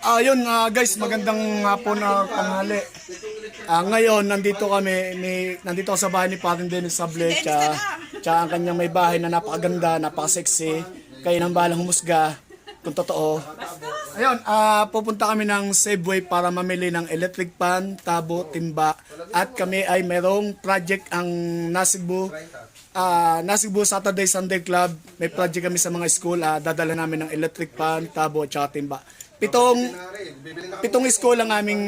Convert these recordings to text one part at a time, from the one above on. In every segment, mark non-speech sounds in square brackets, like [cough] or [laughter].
Ayun ah, guys, magandang hapon na tanghali. Ah, ngayon, nandito kami, ni, nandito ako sa bahay ni Parin Dennis Sable, tsaka, tsaka ang kanyang may bahay na napakaganda, napaka-sexy. Kayo nang bahalang humusga kung totoo. Ayun, ah, pupunta kami ng Safeway para mamili ng electric pan, tabo, timba. At kami ay mayroong project ang Nasigbu. Ah, Nasigbu Saturday Sunday Club. May project kami sa mga school. Ah, dadala namin ng electric pan, tabo, at timba. Pitong pitong school ang aming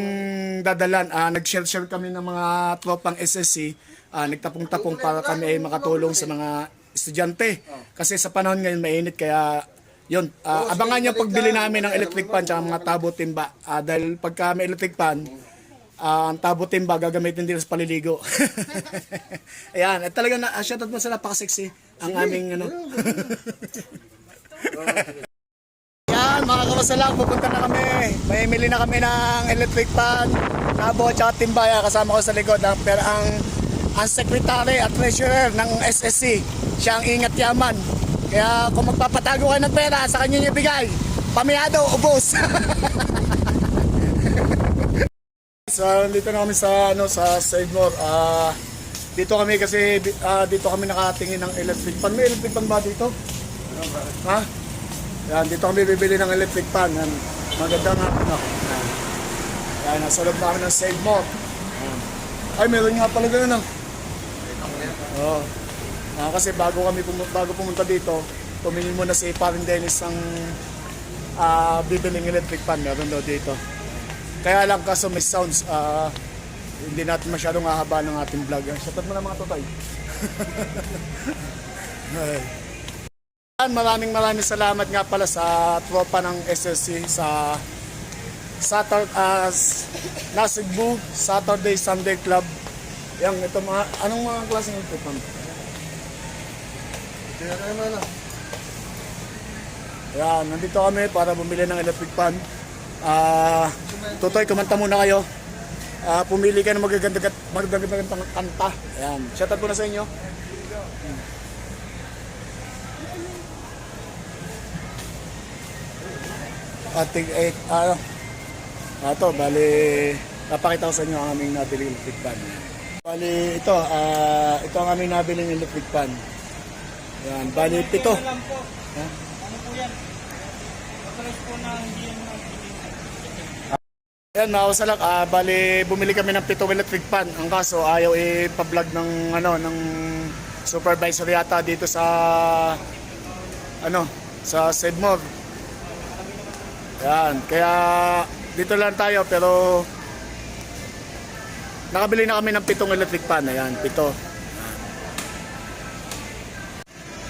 dadalan. Ah, nag-share-share kami ng mga tropang SSC. Ah, nagtapong-tapong para kami ay makatulong sa mga estudyante. Kasi sa panahon ngayon mainit kaya yun, ah, abangan niyo pagbili namin ng electric pan at mga tabo timba. Ah, dahil pagka may electric pan, ang tabo timba gagamitin din sa paliligo. [laughs] Ayan, at talaga na, uh, shoutout mo sa napaka-sexy ang aming ano. [laughs] Yan, mga kawasalang, pupunta na kami. May mili na kami ng electric pan, tabo at timbaya. Kasama ko sa likod ang, ang, ang secretary at treasurer ng SSC. Siya ang ingat yaman. Kaya kung magpapatago kayo ng pera, sa kanya niyo ibigay. Pamiyado, ubos. [laughs] so, dito na kami sa ano sa Seymour. Ah, dito kami kasi ah, dito kami nakatingin ng electric pan. May electric pan ba dito? Ha? Yan, dito kami bibili ng electric pan. Yan. Maganda nga ano. Yan. Yan, nasa loob na kami ng Save. Yan. Ay, meron nga pala ganun ah. Oo. Ah, kasi bago kami pumunta, bago pumunta dito, tumingin muna si Parin Dennis ng ah bibiling electric pan. Meron daw dito. Kaya lang kaso may sounds, ah, hindi natin masyadong hahaba ng ating vlog. Shoutout mo na mga totay. [laughs] Ay. Maraming maraming salamat nga pala sa tropa ng SSC sa Saturday uh, Nasugbu Saturday Sunday Club. Yang ito mga anong mga klaseng ito ma'am? Yan, nandito kami para bumili ng electric pan. Ah, Tutoy, kumanta muna kayo. Ah, pumili kayo ng magaganda magagandang kanta. Ayan, shoutout po na sa inyo. Ating eight ano? Ito bali napakita ko sa inyo ang aming nabili electric pan. Bali ito ah ito ang aming nabiling electric pan. Yan bali pito Alam po. Ano po yan? Po na hindi yan mga lang ah bali bumili kami ng pito electric pan. Ang kaso ayaw i-vlog ng ano ng supervisor yata dito sa ano sa Sedmore yan, kaya dito lang tayo pero nakabili na kami ng pitong electric pan. Ayan, pito.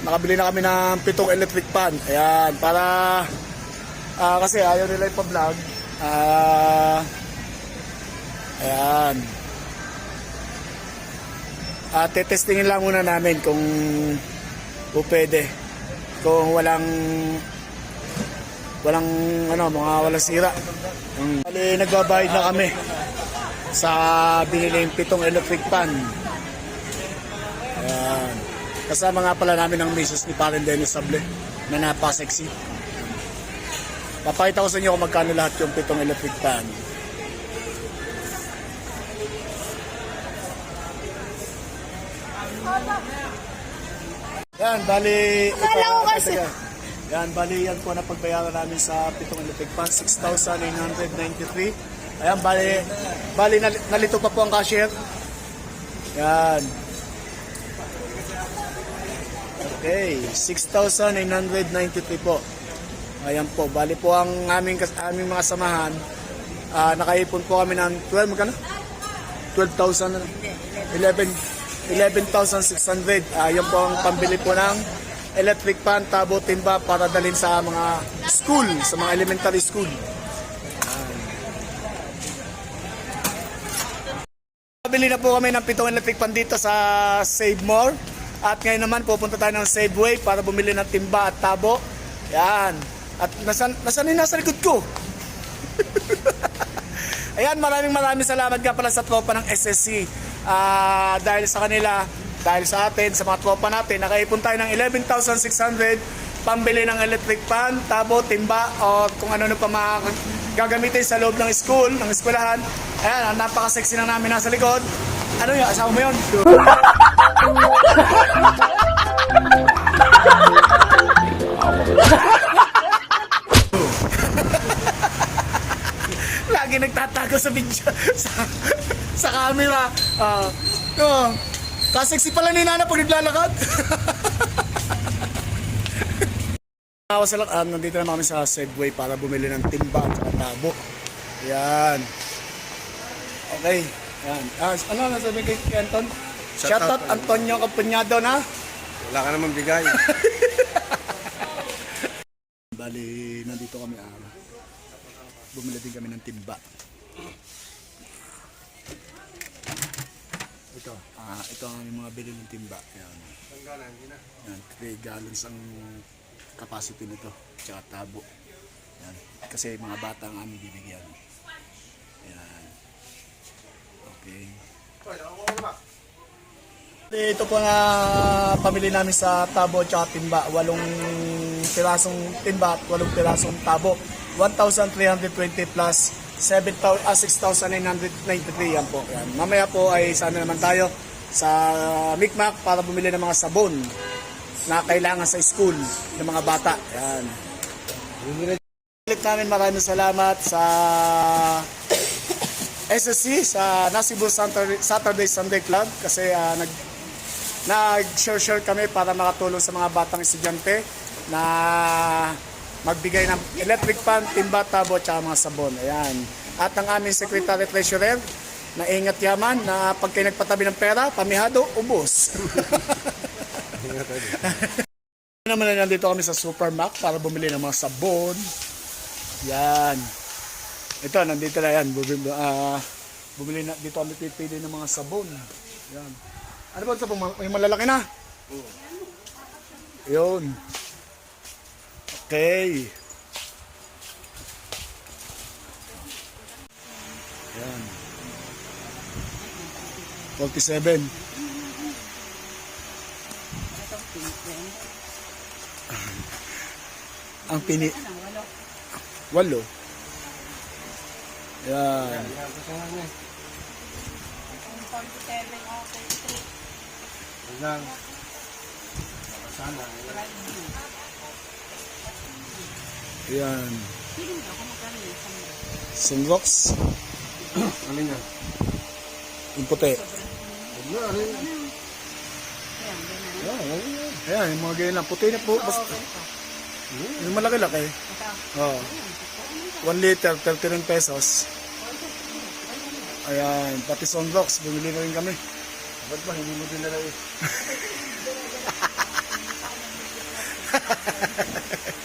Nakabili na kami ng pitong electric pan. Ayan, para ah, kasi ayaw nila ipa-vlog. Ah, ayan. Ah, tetestingin lang muna namin kung kung pwede. Kung walang walang ano mga walang sira. Bali nagbabayad na kami sa biniling pitong electric pan. Ayan. Kasama nga pala namin ang misis ni Paren Dennis Sable na napaka-sexy. Papakita ko sa inyo kung magkano lahat yung pitong electric pan. Yan, bali... Akala ko kasi-. Yan, bali yan po na pagbayaran namin sa pitong electric pan, 6,993. Ayan, bali, bali nal- nalito pa po ang cashier. Yan. Okay, 6,993 po. Ayan po, bali po ang aming, aming mga samahan. Ah, nakaipon po kami ng 12, magkano? 12,000 na. 11 11,600. Ah, yun po ang pambili po ng electric pan, tabo, timba para dalhin sa mga school, sa mga elementary school. Pabili na po kami ng pitong electric pan dito sa Save More. At ngayon naman pupunta tayo ng Saveway para bumili ng timba at tabo. Yan. At nasan, nasan yung nasa likod ko? [laughs] Ayan, maraming maraming salamat nga pala sa tropa ng SSC. Ah, dahil sa kanila, dahil sa atin, sa mga tropa natin, nakaipon tayo ng 11,600 pambili ng electric fan, tabo, timba, o kung ano-ano pa gagamitin sa loob ng school, ng eskwelahan. Ayan, ang napaka-sexy na namin nasa likod. Ano yun? Asawa mo yun? Lagi nagtatago sa video, [laughs] sa, sa camera. Ah, oh, kasexy pala ni Nana pag naglalakad. [laughs] Ako sa um, nandito naman kami sa Segway para bumili ng timba at tabo. Yan. Okay. Yan. Ah, ano na sabi kay Anton? Shout Shout out out, Antonio Capuñado na. Wala ka naman bigay. [laughs] Bali, nandito kami ah. Bumili din kami ng timba. Ito, ah, ito ang aming mga bili ng timba. Yan. Yan, 3 gallons ang capacity nito. Tsaka tabo. Yan. Kasi mga bata ang aming bibigyan. Yan. Okay. Ito po nga pamili namin sa tabo at timba. Walong pirasong timba at walong pirasong tabo. 1,320 plus 7,000 ah, 6,993 yan po. Yan. Mamaya po ay sana naman tayo sa Micmac para bumili ng mga sabon na kailangan sa school ng mga bata. Yan. Ulit namin maraming salamat sa SSC sa Nasibu Saturday, Sunday Club kasi ah, nag nag-share-share kami para makatulong sa mga batang estudyante na magbigay ng electric fan, timba, tabo, at mga sabon. Ayan. At ang aming secretary treasurer na ingat yaman na pag kayo nagpatabi ng pera, pamihado, ubos. naman na nandito kami sa Supermac para bumili ng mga sabon. Yan. Ito, nandito na yan. Bumili, ah, bumili na, dito kami pipili ng mga sabon. Yan. Ano ba ito? Yung malalaki na? Yun. Okay. Yan. 47. Ang pini... Walo. Yan. Sana. Yan. Sunrocks. [clears throat] Ano yan? Yung puti. Na? Ayan, yung mga ganyan lang. Puti na po. Basta, yung malaki-laki. Oo. 1 liter, 39 pesos. Ayan, pati sunrocks. Bumili na rin kami. Ba't ba hindi mo dinala eh? [laughs]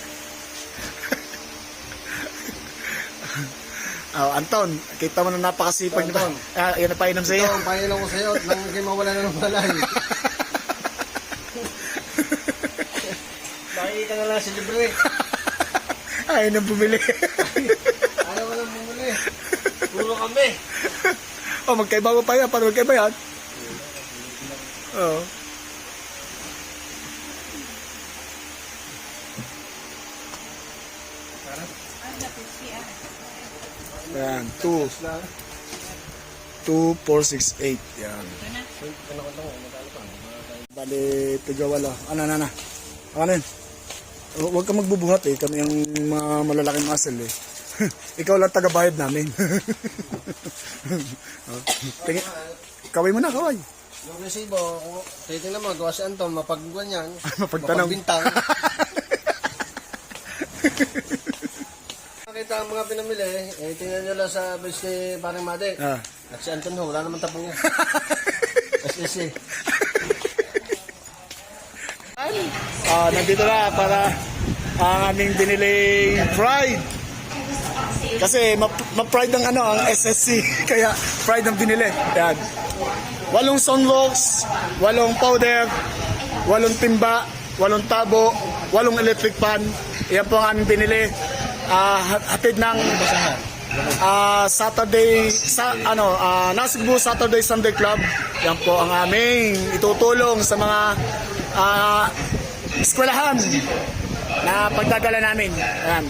Oh, Anton, kita mo na napakasipag. Anton. [laughs] Ah, yan na painom sa iyo. Ito, panginoon ko sa'yo. Nang kayo mawala na ng balay. [laughs] Nakikita na lang si libre. [laughs] Ay, nang bumili. Ayaw mo lang bumuli. Puro kami. oh, magkaiba mo pa yan. Paano magkaiba yan? Oo. Ayan, 2. 2, 4, 6, 8. Yan. Bali, tiga wala. Ano, ano, ano. Ano yun? Hu- Huwag ka magbubuhat eh. Kami ang mga malalaking muscle eh. [laughs] Ikaw lang tagabayad namin. [laughs] oh. Tingin, kaway mo na, kaway. Yung resibo, kung titingnan mo, gawa si Anton, mapagguan yan. [laughs] Mapagtanong. Mapagbintang. Ang mga pinamili, eh, tingnan nyo lang sa base ni Parang Made. Ah. At si Anton ho, wala naman tapong yan. [laughs] SSC. Ah, nandito na para ang aming biniling pride. Kasi ma- ma-pride ang ano, ang SSC. [laughs] Kaya pride ang binili. Yan. Walong sunlocks, walong powder, walong timba, walong tabo, walong electric fan. Yan po ang aming binili. Hat- hatid ng ah, Saturday sa ano ah, Nasugbu Saturday Sunday Club. Yan po ang aming itutulong sa mga ah, eskwelahan na pagdadala namin. Ayan.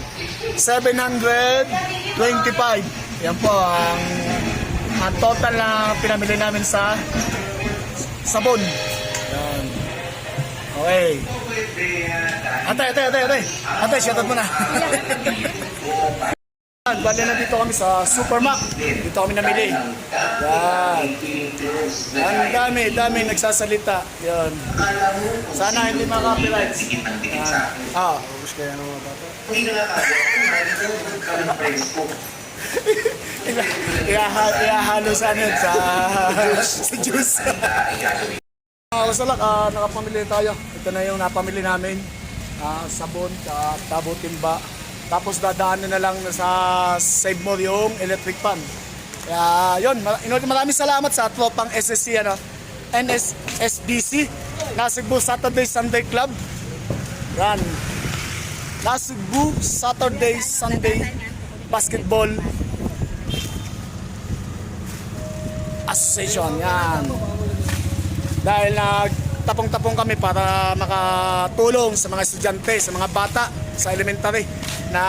725. Yan po ang, ang total na pinamili namin sa sabon. Yan. Okay. Ate, ate, ate, ate. Ate, shoutout mo na. [laughs] Yan, Bali na dito kami sa Supermac. Dito kami namili. Yan. Ang dami, dami nagsasalita. Yan. Sana hindi mga-copyright. Yan. Ah. Ubus kaya ng mga bata. [laughs] Iyahalo sa ano, sa, [laughs] sa juice. Mga kasalak, ah, nakapamili tayo. Ito na yung napamili namin. Ah, sabon, tsaka tabo timba. Tapos dadaanan na lang sa Save More yung electric pan. Kaya yun, maraming salamat sa tropang SSC, ano, NSSDC, Nasugbu Saturday Sunday Club. Yan. Nasugbu Saturday Sunday Basketball Association. Yan. Dahil nagtapong-tapong kami para makatulong sa mga estudyante, sa mga bata sa elementary na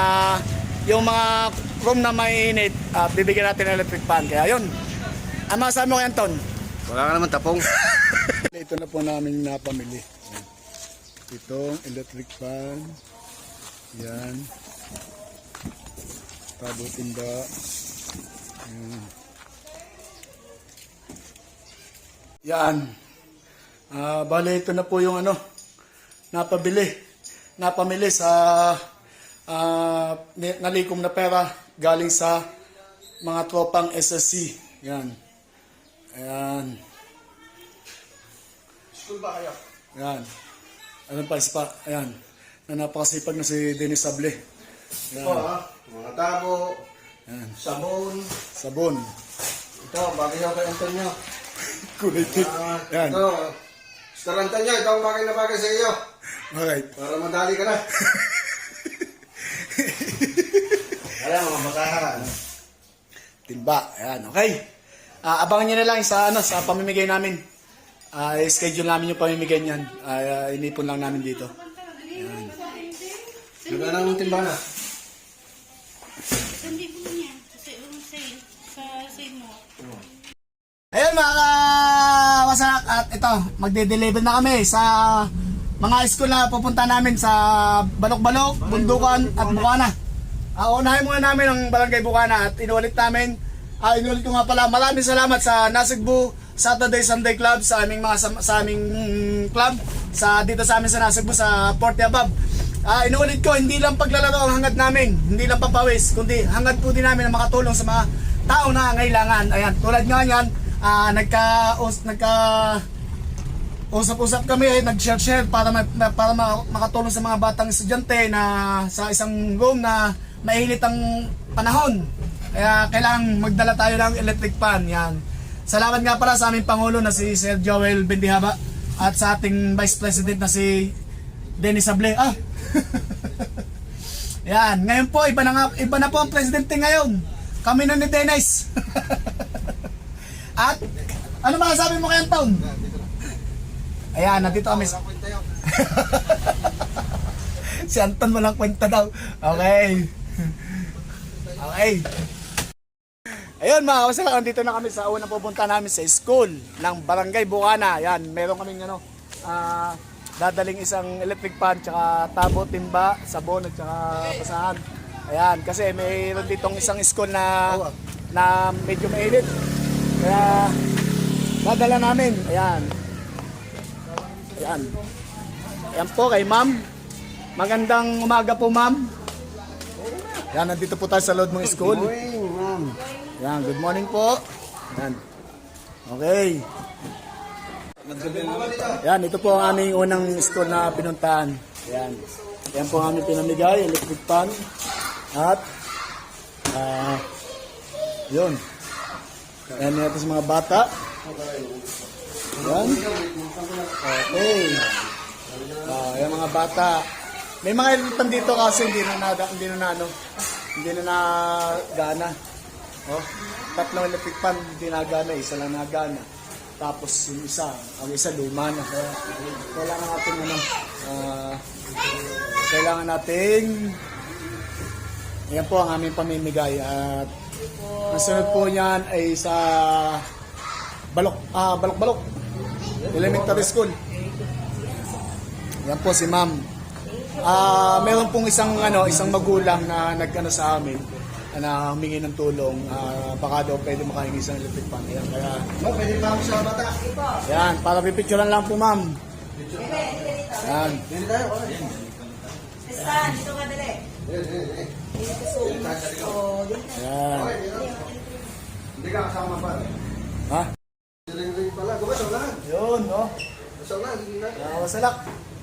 yung mga room na may init, ah, bibigyan natin ng electric fan. Kaya yun. Ang masasabi mo kay Anton? Wala ka naman tapong. [laughs] Ito na po namin napamili. Itong electric fan. Yan. Tabo timba. Yan. Yan. Ah, bale ito na po yung ano napabili. Napamili sa ah, ni- nalikom na pera galing sa mga tropang SSC. Yan. Ayan. School ba kayo? Ayan. Ano pa, isa pa. Ayan. Na napakasipag na si Dennis Sable. Ito ha. Mga tabo. Ayan. Sabon. Sabon. Ito, bagay ako kay Antonio. Kulay pink. Ah, Ayan. Ito. Star Antonio, ito ang bagay na bagay sa iyo. Alright. Para madali ka na. [laughs] Alam mga bakahan. Timba. Ayan. Okay. Ah, abangan nyo na lang sa, ano, sa pamimigay namin. Ah, schedule namin yung pamimigay niyan. Ah, inipon lang namin dito. Nagana ng. Sa sale mo. Ayun mga wasak at ito, magde-deliver na kami sa mga school na pupunta namin sa Balok-Balok, Bundukan at Bukana. Uh, unahin muna namin ang Barangay Bukana at inulit namin, ah inulit ko nga pala, maraming salamat sa Nasugbu Saturday Sunday Club sa aming mga sa, sa aming mm, club sa dito sa amin sa Nasugbu sa Forte Abab. Ah, inuulit ko, hindi lang paglalaro ang hangad namin, hindi lang papawis, kundi hangad po din namin na makatulong sa mga tao na ngailangan. Ayan, tulad nga yan, ah, nagka, us, nagka, usap-usap kami, nag-share-share para, ma- para ma- makatulong sa mga batang estudyante na sa isang room na mainit ang panahon. Kaya kailangan magdala tayo ng electric fan. Yan. Salamat nga pala sa aming Pangulo na si Sir Joel Bendihaba at sa ating Vice President na si Dennis Sable. Ah! [laughs] Yan, ngayon po iba na nga, iba na po ang presidente ngayon. Kami na ni Dennis. [laughs] At ano masasabi mo kay Anton? Ayan, nandito kami [laughs] si Anton walang kwenta daw. Okay. Okay. Ayun mga kasala, nandito na kami sa unang pupunta namin sa school ng Barangay Bukana. Yan, meron kaming ano, ah, dadaling isang electric fan, tsaka tabo, timba, sabon, at tsaka basahan. Ayan, kasi mayroon ditong isang school na na medyo mainit. Kaya dadala namin. Ayan. Ayan. Ayan po kay ma'am. Magandang umaga po ma'am. Yan, nandito po tayo sa loob ng school. Uy, ma'am. Yan, good morning po. Yan. Okay. Yan, ito po ang aming unang school na pinuntahan. Yan. Yan po ang aming pinamigay, electric fan. At, ah, yun. Yan natin sa mga bata. Yan. Okay. Ah, yan mga bata. May mga electric dito kasi hindi na, na hindi na, na ano, hindi na na gana. Oh, tatlong fan hindi nagana, isa lang nagana. Tapos yung isa, ang isa luma na. Kaya kailangan natin ano, ah, kailangan natin yan po ang aming pamimigay at ang sunod po niyan ay sa Balok, ah, Balok-Balok Elementary School. Yan po si Ma'am. Ah, meron pong isang ano, isang magulang na nagkano sa amin na humingi ng tulong. Ah, baka daw pwede makahingi sa electric fan. Yan, kaya Ma'am, pwede pa ako sa bata. yan, para pipicturean lang po, Ma'am. Yan. Dili tayo. okay. Saan? Dito ka dali. Yan. Hindi ka kasama pa. Ha? Dili pala. Gumas, wala. Yun, no? Na, hindi na. Yan, masalak.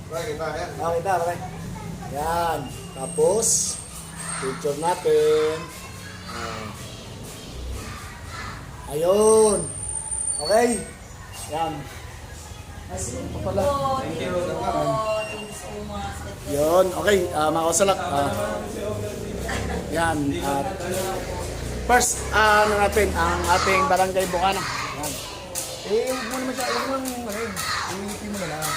Okay, kita. Yan. Okay, ta, pare. Yan. Tapos, picture natin. Ah. Ayun. Okay. Yan. Thank you. Yun, okay, uh, mga kasalak. ah, yan, at first, ah, ano natin, ang ating barangay Bukana. Yan. Eh, huwag mo naman siya, huwag mo naman, ano yun, iipin mo na lang.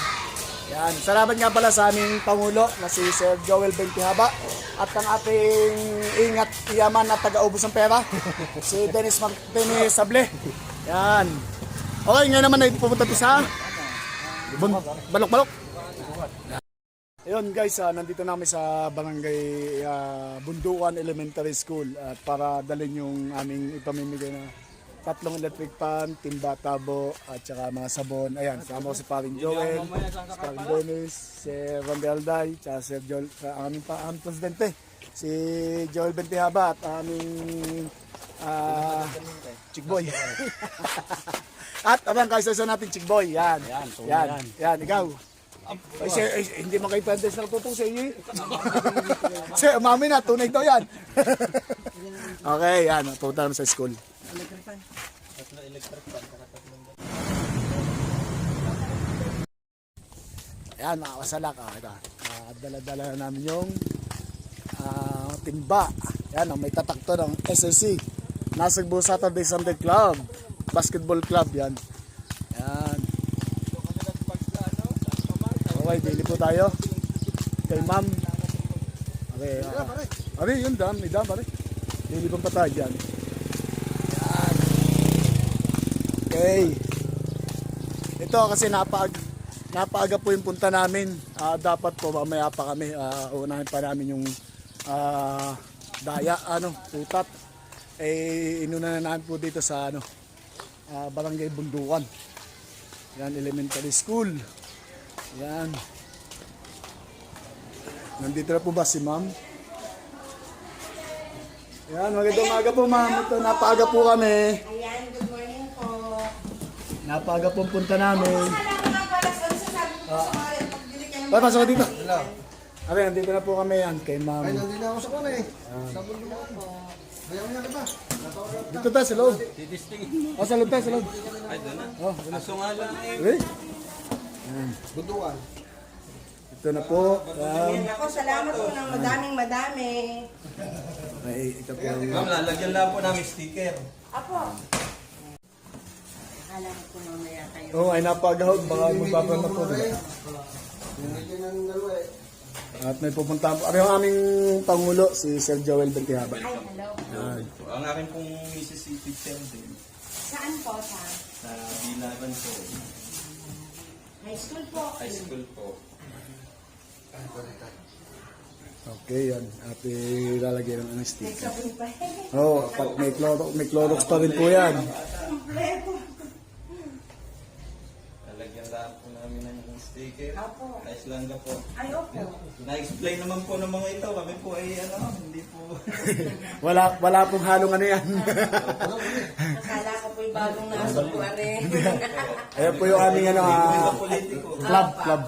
Yan, salamat nga pala sa aming Pangulo na si Sir Joel Bentihaba at ang ating ingat yaman na taga-ubos ng pera, [laughs] si Dennis Martinez Sable. Yan. Okay, ngayon naman ay pupunta tayo sa Bun- Balok-balok. Ayun guys, ah, nandito na kami sa barangay ah, Bundukan Elementary School at para dalhin yung aming ipamimigay na tatlong electric pan, timba, tabo at saka mga sabon. Ayan, sama ko si Paring Joel, si Paring Dennis, si Randy Alday, tsaka si Joel, sa aming pa aming presidente, si Joel Bentihaba at aming ah Chickboy. [laughs] at abang kaisa natin Chickboy. Yan. Yan, yan. Yan, ikaw. Ay, sir, ay, hindi mo kayo pwede sa tutong sa iyo. eh. [laughs] sir, mami na, tunay daw yan. [laughs] okay, yan. Pupunta naman sa school. Yan, mga kasalak. Ah, ito. Ah, dala-dala na namin yung ah, timba. Yan, ang may tatak to ng SSC. Nasagbo Saturday Sunday Club. Basketball Club yan. Yan. Okay, dili po tayo. Kay ma'am. Okay. Uh, Ari, yun dam. May dam, pare. Dili pa pa tayo dyan. Yan. Okay. Ito kasi napag napaaga po yung punta namin. Ah, dapat po mamaya pa kami. Ah, unahin pa namin yung ah, daya, ano, putat. Eh, inuna na namin po dito sa ano, ah, Barangay Bundukan. Yan, elementary school. Yan. Nandito na po ba si ma'am? Yan, magandang umaga po ma'am. Ito, napaaga po kami. Ayan, sa mga pagbili ka ng Ay, pasok ka dito. Hello. Okay, nandito na po kami yan kay ma'am. Ay, nandito ako sa kuna eh. Sa bundo mo. Bayaw niya kita. Dito tayo sa loob. Oh, sa loob tayo, sa loob. Ay, doon na. Oh, Aso nga lang eh. okay. Bunduan. Ito na po. Yan. Ako, salamat po ng madaming madami. Ay, ito po. Ma'am, lalagyan lang po namin sticker. Apo. Akala ko mamaya kayo. Oh, ay napagahog. Baka magbabang na po. diba? Eh. At may pupunta po. Ano yung aming Pangulo, si Sir Joel Bentihaba. Ay, hello. Yan. Ang akin pong Mrs. si teacher din. Saan po sa Sa Bilaban po. high school po? High school po. Okay, yan. At ilalagay ng pa. Oo, oh, pat may, Clorox, may Clorox pa rin po yan. Kompleto. Lalagyan lang po namin ng sticker. Apo. Ayos lang ka po. Ay, opo. Na-explain naman po ng mga ito. Kami po ay ano, hindi po. [laughs] Wala, wala pong halong ano yan. Akala ko po yung bagong nasa po are. [laughs] Ayan po yung aming ano, Hindi ah, politiko. club, club.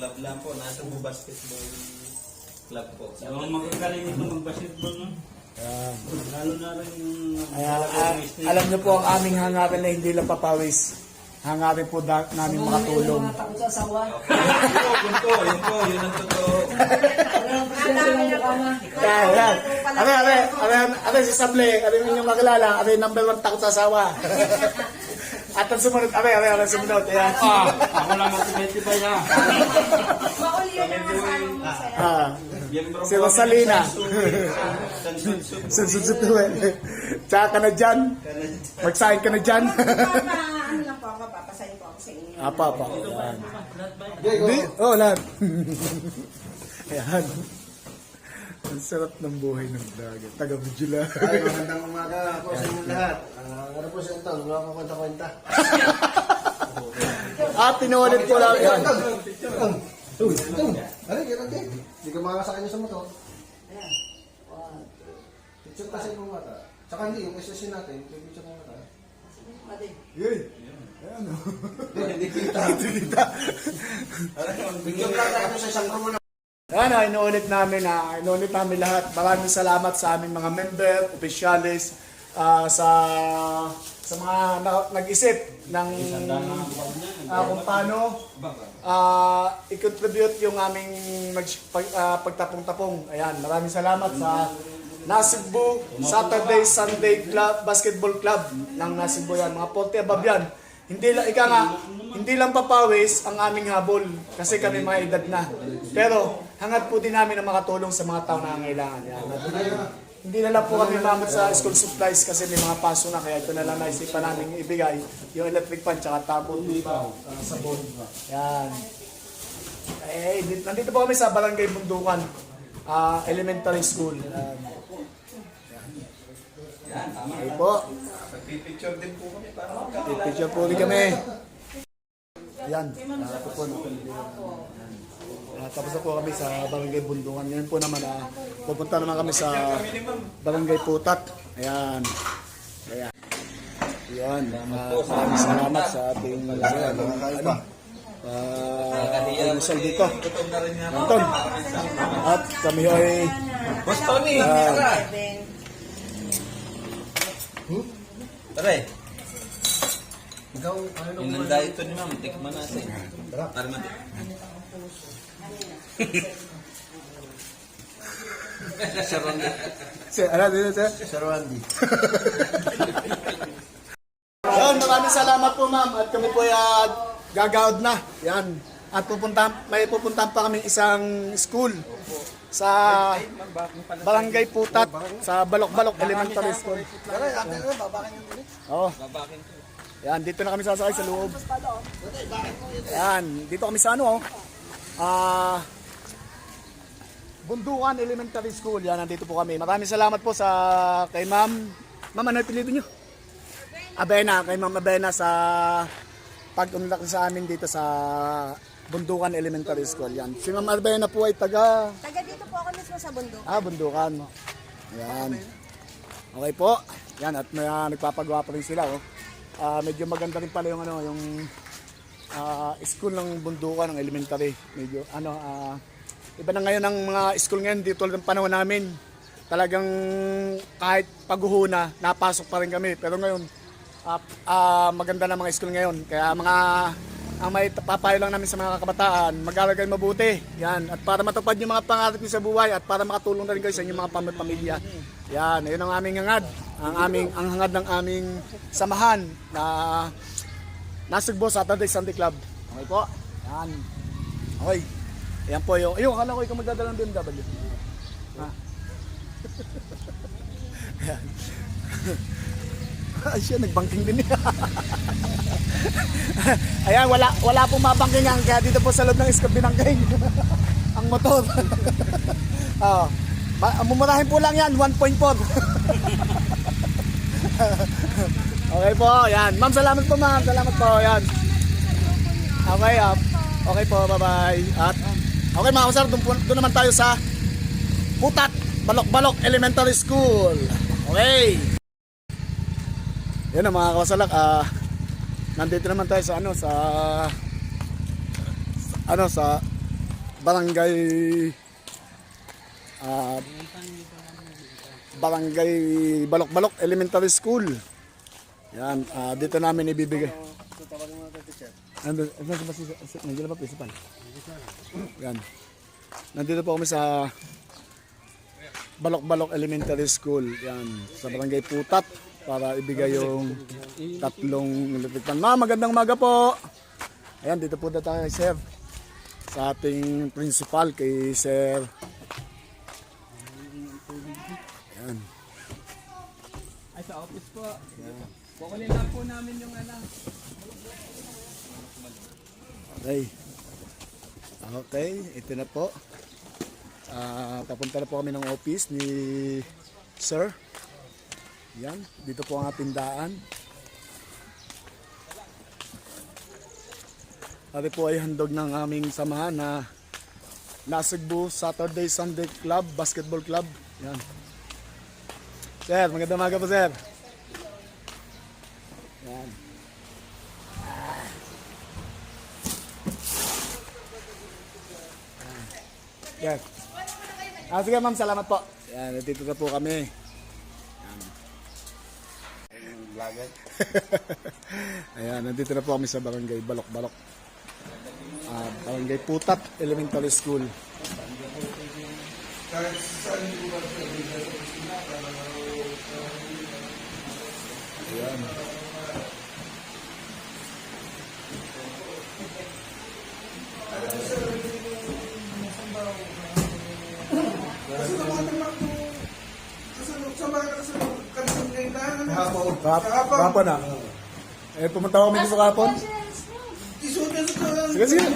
Club lang po. Nasa po basketball club po. Sa Ang magagaling ito mag-basketball, no? Ayan. Lalo na rin yung... Kaya, ah, alam niyo po ang aming hangarin na hindi lang papawis. Hangarin po da- namin makatulong. Takot sa asawa. yun po, yun po, yun ang totoo. Ang kama. Yan. Are, are, are, are, si Sable, are yung inyong makilala, are number one takot sa asawa. At ang sumunod, abe, abe, abe, sumunod. Ayan. Ah, ako lang mag-identify na. Mauli yun yung kasama mo sa Ah, Miyembro si Rosalina. Sunsun. Sunsusutuin. Tsaka ka na dyan. Magsahin ka na dyan. Ano lang po ako, papasahin po ako sa inyo. Apa, apa. Ayan. Di, oh, lahat. Ayan. Ang sarap ng buhay ng dagat. Taga Bujula. Ay, magandang umaga po sa inyong lahat. Ah, ano po sa ito? Mga kakwenta-kwenta. At tinulit ko lang yan. Uy, ito. Ano, ganun din. Hindi ka makakasakay sa motor. Picture kasi yung mata. Tsaka hindi, yung SSC natin, yung picture ng mata. Yun. Hindi kita. [laughs] Hindi kita. Picture lang tayo sa isang room na. Ayan na, inuulit namin na, inuulit namin lahat. Maraming salamat sa aming mga member, opisyalis, ah, sa sa mga na- nag-isip ng ah, kung paano ah, i-contribute yung aming mag, pag, ah, pagtapong-tapong. Ayan, maraming salamat sa Nasibbu Saturday Sunday Club Basketball Club ng Nasibbu yan. Mga 40 above. Hindi lang, ika nga, hindi lang papawis ang aming habol kasi kami mga edad na. Pero hangat po din namin na makatulong sa mga tao na nangangailangan. Yan. Hindi na lang po kami mamot sa school supplies kasi may mga paso na kaya ito na lang naisipan namin ibigay yung electric fan tsaka tabon dito uh, sabon. Yan. Eh, dit- nandito po kami sa Barangay Bundukan ah, Elementary School. Yan. Yan. Okay po. Picture din po kami para Picture po rin kami. Yan. Ito po. Ah, tapos na po kami sa Barangay Bundungan. Ngayon po naman, ah, pupunta naman kami sa Barangay Putat. Ayan. Ayan. Ayan. Ah, maraming salamat sa ating ano, ah, almusal dito. Anton. At kami ay Boss Tony! Seven. Tara Yung nanda ito ni ma'am, tikman natin. Para mati. Sharon si, ano dito sir? Randy. [laughs] Yan, maraming salamat po ma'am at kami po ay uh, gagawad na. Yan. At pupunta, may pupuntahan pa kami isang school sa Barangay Putat sa Balok-Balok Elementary School. Oo. Yan, dito na kami sasakay sa loob. Yan, dito kami sa ano oh. Ah Bundukan Elementary School. Yan, nandito po kami. Maraming salamat po sa kay ma'am. Ma'am, ano yung apelyido niyo? Abena, kay Ma'am Abena sa pag-unlak sa amin dito sa Bundukan Elementary School. Yan. Si Ma'am Abena po ay taga Taga dito po ako mismo sa bundok. ah, Bundukan. Yan. Okay po. Yan at may uh, nagpapagawa pa rin sila oh. Ah, medyo maganda rin pala yung ano, yung ah, school ng Bundukan ng elementary. Medyo ano ah, iba na ngayon ang mga school ngayon dito ng panahon namin. Talagang kahit paghuhuna, napasok pa rin kami. Pero ngayon, ah, ah, maganda na mga school ngayon. Kaya mga ang may papayo lang namin sa mga kabataan, mag-aral kayo mabuti. Yan. At para matupad yung mga pangarap niyo sa buhay at para makatulong na rin kayo sa inyong mga pam- pamilya. Yan. Yun ang aming hangad. Ang aming ang hangad ng aming samahan na Nasugbo Saturday Sunday Club. Okay po. Yan. Okay. Ayan po yung, ayun, akala ko ikaw magdadala ng BMW. Ha? [laughs] Ayan. [laughs] Ay, siya, nagbangking din niya. [laughs] Ayan, wala, wala pong mabangkingan, kaya dito po sa loob ng iskap binangking. [laughs] Ang motor. [laughs] oh. Mumurahin po lang yan, 1.4. okay po, yan. Ma'am, salamat po ma'am. Salamat po, yan. Okay, up. Okay po, bye-bye. At, okay mga kasar, doon, doon naman tayo sa Putat, Balok-Balok Elementary School. Okay. Yan ang mga kasalak, ah, nandito naman tayo sa ano, sa, ano, sa barangay, ah, barangay Balok-Balok Elementary School. Yan, ah, dito namin ibibigay. Nandun, nandun ba si, si, nandiyan na ba principal? Yan. Nandito po kami sa Balok-Balok Elementary School. Yan, sa Barangay Putat. Para ibigay yung tatlong electric. Ma'am, magandang maga po. Ayan, dito po na tayo, sir. Sa ating principal, kay Sir. Ayan. Ay, sa office po. Kukunin lang po namin yung ano. Okay. Okay, ito na po. Ah, papunta na po kami ng office ni Sir. Yan, dito po ang ating daan. Ate po ay handog ng aming samahan na Nasugbu Saturday Sunday Club, Basketball Club. Yan. Sir, magandang maga po, sir. Yan. Yan. Ah, sige ma'am, salamat po. Yan, dito na po kami. Lagat. [laughs] Ayan, nandito na po kami sa barangay Balok-Balok. Ah, barangay Putat Elementary School. Ayan. Hapon. Kap kapon na. Eh, pumunta kami dito kapon. Sige, sige.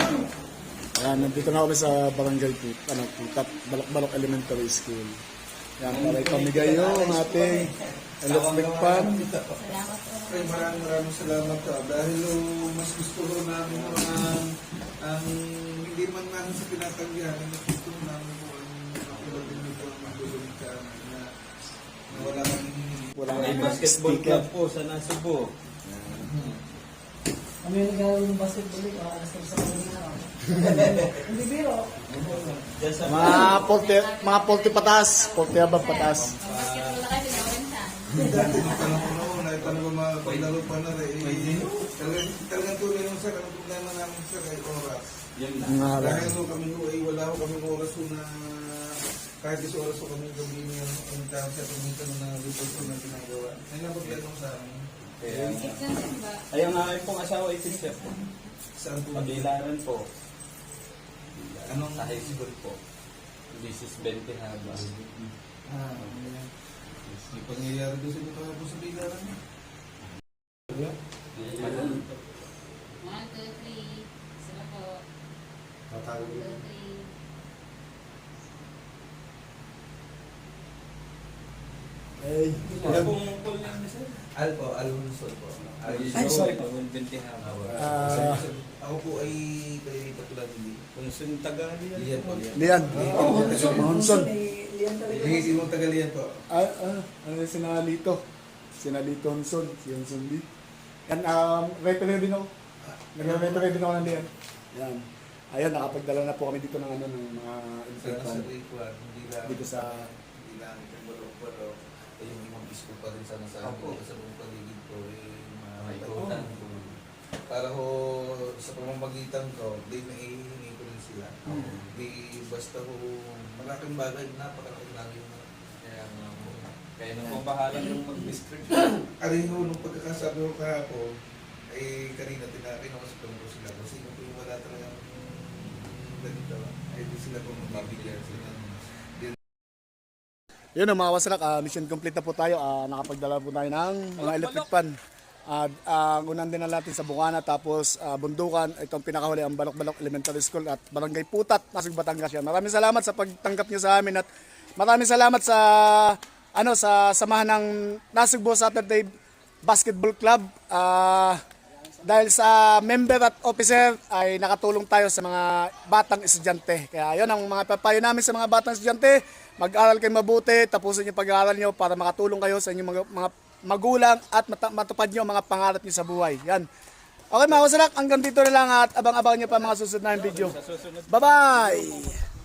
Ayan, nandito na kami sa barangay Put, ano, Putat, Balok-Balok Elementary School. Yan, para ipamigay nyo ang ating electric fan. Ay, maraming maraming salamat ka. Dahil oh, mas gusto ko namin ang, ang hindi man namin sa pinatanggihan, mas gusto ko May basketball club po sa Nasubo. Kami yung nagkaroon ng basketball league, ah, alas sa kanina. Hindi biro. Sa Mga 40, mga 40 patas, 40 abang patas. Tanong ko noon, ay paano ba mapaglaro pa na rin? Eh, talagang, tunay yung sir, ang problema namin sir ay oras. Yun na. Mga Dahil kami ho ay wala ho kami oras na kahit is oras ho kami gawin yung ang dami sa tumitan na report ho na ginagawa. Ay napaglaro sa amin. Kaya, ay, ang aking pong asawa ay teacher po. Saan po? Pabilaran po. Anong Sa high school po. This is 20 haba. Ah, ayan. May pangyayari doon sa inyo kahapon sa bilaran. One, two, three. Sila po. One, two, three. Ay, Ano pong full name niya, sir? Al po, Alonso po. Ay, sorry. 20 haba. Ah. Ako po ay kay hindi. Kung sun Tagali yan. Liyan po, liyan. Lian. Mahunson. Hingisi mong tagalian po. Ah, ah, ano yung sinalito? Sinalito Honson, si Honson Lee. Yan, um, referee din ako. Nagre-referee din ako ng Lian. Yan. Ayun, nakapagdala na po kami dito ng ano, ng mga Sana electric sa hindi. Dito sa Ibang bispo pa rin sana sa akin. Sa buong paligid ko. Eh, May maikutan kutan. Para ho sa pamamagitan ko, di naihingi ko rin sila. Di basta ho, malaking bagay, napakalaking bagay na. Kaya nga po. Kaya nang po bahala yung mag-district. [clears throat] Ari ho, nung pagkakasabi ko kahapon, eh kanina tinakinawasan ko sila kung sino po yung wala talagang ganito, ay di sila po magbibigyan sila. Yun ang mga wasalak, ah, mission complete na po tayo. Ah, nakapagdala po tayo ng mga electric fan. At ang unang din natin sa Bungana, tapos ah, Bundukan, itong pinakahuli ang Balok-Balok Elementary School at Barangay Putat, Pasig Batangas yan. Maraming salamat sa pagtanggap niyo sa amin at maraming salamat sa ano sa samahan ng Nasugbo Saturday Basketball Club. Ah, dahil sa member at officer ay nakatulong tayo sa mga batang estudyante. Kaya yun ang mga papayo namin sa mga batang estudyante. Mag-aral kayo mabuti, tapusin yung pag-aaral nyo para makatulong kayo sa inyong mga, mga magulang at mata- matupad nyo mga pangarap nyo sa buhay. Yan. Okay mga kasalak, hanggang dito na lang at abang-abang nyo pa mga susunod na video. Bye-bye!